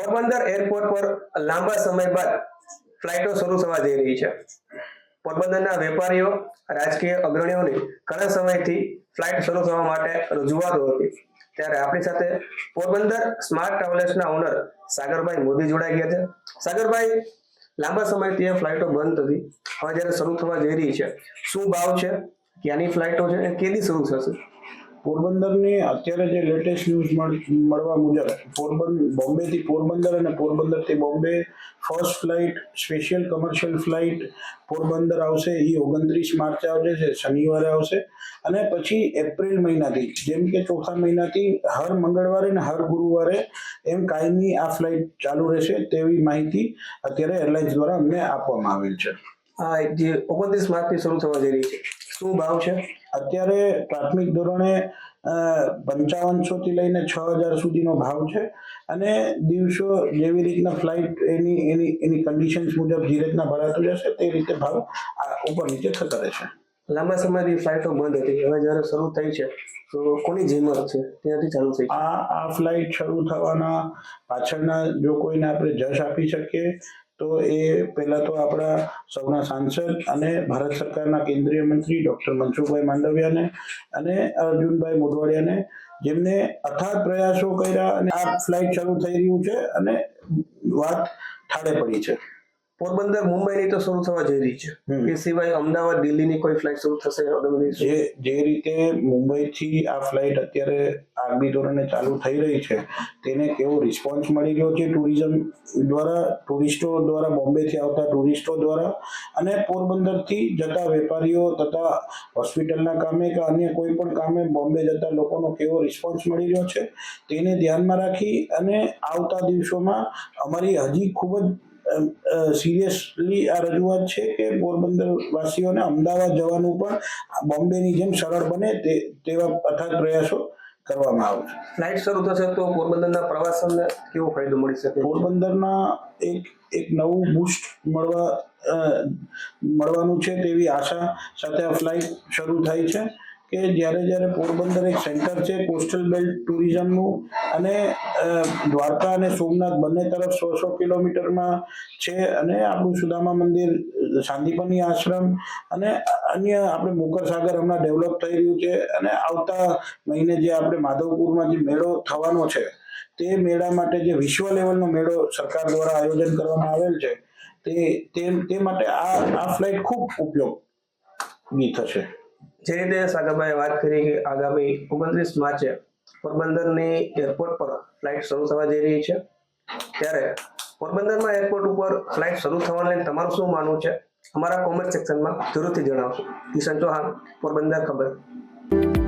Porbandar airport પર લાંબા સમય બાદ ફ્લાઇટો શરૂ થવા જઈ રહી છે. પોરબંદરના વેપારીઓ, રાજકીય અગ્રણીઓની ઘણા સમયથી ફ્લાઇટ શરૂ થવા માટે રજૂઆતો હતી. ત્યારે આપણી સાથે પોરબંદર સ્માર્ટ ટ્રાવેલર્સના ઓનર સાગરભાઈ મોદી જોડાઈ ગયા છે. સાગરભાઈ, લાંબા સમયથી એ ફ્લાઇટો બંધ હતી. હવે જ્યારે શરૂ થવા જઈ રહી છે, શું ભાવ છે? ક્યાંની ફ્લાઇટો છે અને કેદી શરૂ થશે? પોરબંદરની અત્યારે જે લેટેસ્ટ ન્યૂઝ મળવા મુજબ પોરબંદર બોમ્બેથી પોરબંદર અને પોરબંદરથી Bombay first flight special commercial flight Porbandar આવશે. એ ઓગણત્રીસ માર્ચ આવશે છે, શનિવારે આવશે. અને પછી એપ્રિલ મહિનાથી, જેમ કે ચોથા મહિનાથી હર મંગળવારે ને હર ગુરુવારે એમ કાયમી આ ફ્લાઇટ ચાલુ રહેશે તેવી માહિતી અત્યારે એરલાઇન્સ દ્વારા અમને આપવામાં આવેલ છે. આ જે ઓગણત્રીસ માર્ચથી શરૂ થવા જઈ રહી છે. શું ભાવ છે? અત્યારે પ્રાથમિક ધોરણે પંચાવનસો થી લઈને છ હજાર સુધીનો ભાવ છે. અને દિવસો જેવી રીતના ફ્લાઇટ એની એની એની કન્ડિશન્સ મુજબ જે રીતના ભરાતું જશે તે રીતે ભાવ ઉપર નીચે થતા રહેશે. લાંબા સમયથી ફ્લાઇટો બંધ હતી. હવે જ્યારે શરૂ થઈ છે તો કોની જેમત છે? ત્યાંથી ચાલુ થઈ આ આ ફ્લાઇટ શરૂ થવાના પાછળના જો કોઈને આપણે જશ આપી શકીએ તો એ પહેલા તો આપણા સૌના સાંસદ અને ભારત સરકારના કેન્દ્રીય મંત્રી ડોક્ટર મનસુખભાઈ માંડવિયાને અને અર્જુનભાઈ મોઢવાડિયાને, જેમને અથાગ પ્રયાસો કર્યા અને આ ફ્લાઇટ શરૂ થઈ રહ્યું છે અને વાત ઠાડે પડી છે. પોરબંદર મુંબઈની તો શરૂ થવા જઈ રહી છે એ સિવાય અમદાવાદ દિલ્હીની કોઈ ફ્લાઇટ શરૂ થશે જે જે રીતે મુંબઈથી આ ફ્લાઇટ અત્યારે આગમી ધોરણે ચાલુ થઈ રહી છે તેને કેવો રિસ્પોન્સ મળી રહ્યો છે ટુરિઝમ દ્વારા ટુરિસ્ટો દ્વારા બોમ્બેથી આવતા ટુરિસ્ટો દ્વારા? અને પોરબંદરથી જતા વેપારીઓ તથા હોસ્પિટલના કામે કે અન્ય કોઈ પણ કામે બોમ્બે જતા લોકોનો કેવો રિસ્પોન્સ મળી રહ્યો છે તેને ધ્યાનમાં રાખી અને આવતા દિવસોમાં અમારી હજી ખૂબ જ સિરિયસલી આ રજૂઆત છે કે પોરબંદર વાસીઓને અમદાવાદ જવાનું પણ બોમ્બેની જેમ સરળ બને તે તેવા અથાગ પ્રયાસો કરવામાં આવે છે. ફ્લાઇટ શરૂ થશે તો પોરબંદરના પ્રવાસનને કેવો ફાયદો મળી શકે? પોરબંદરના એક એક નવું બુસ્ટ મળવા મળવાનું છે તેવી આશા સાથે આ ફ્લાઇટ શરૂ થાય છે. કે જ્યારે જ્યારે પોરબંદર એક સેન્ટર છે, કોસ્ટલ બેલ્ટ ટુરિઝમનું અને દ્વારકા અને સોમનાથ બંને તરફ સો સો કિલોમીટરમાં છે અને આપણું સુદામા મંદિર, શાંતિપની આશ્રમ અને અન્ય આપણે મુકર સાગર હમણાં ડેવલપ થઈ રહ્યું છે અને આવતા મહિને જે આપણે માધવપુરમાં જે મેળો થવાનો છે, તે મેળા માટે જે વિશ્વ લેવલનો મેળો સરકાર દ્વારા આયોજન કરવામાં આવેલ છે, તે તે તે માટે આ આ ફ્લાઇટ ખૂબ ઉપયોગી થશે. જે રીતે સાગરભાઈએ વાત કરી કે આગામી ઓગણત્રીસ માર્ચે પોરબંદરની એરપોર્ટ પર ફ્લાઇટ શરૂ થવા જઈ રહી છે. ત્યારે પોરબંદરમાં એરપોર્ટ ઉપર ફ્લાઇટ શરૂ થવાને તમારું શું માનવું છે? અમારા કોમેન્ટ સેક્શનમાં જરૂરથી જણાવશો. કિશન ચૌહાણ, પોરબંદર ખબર.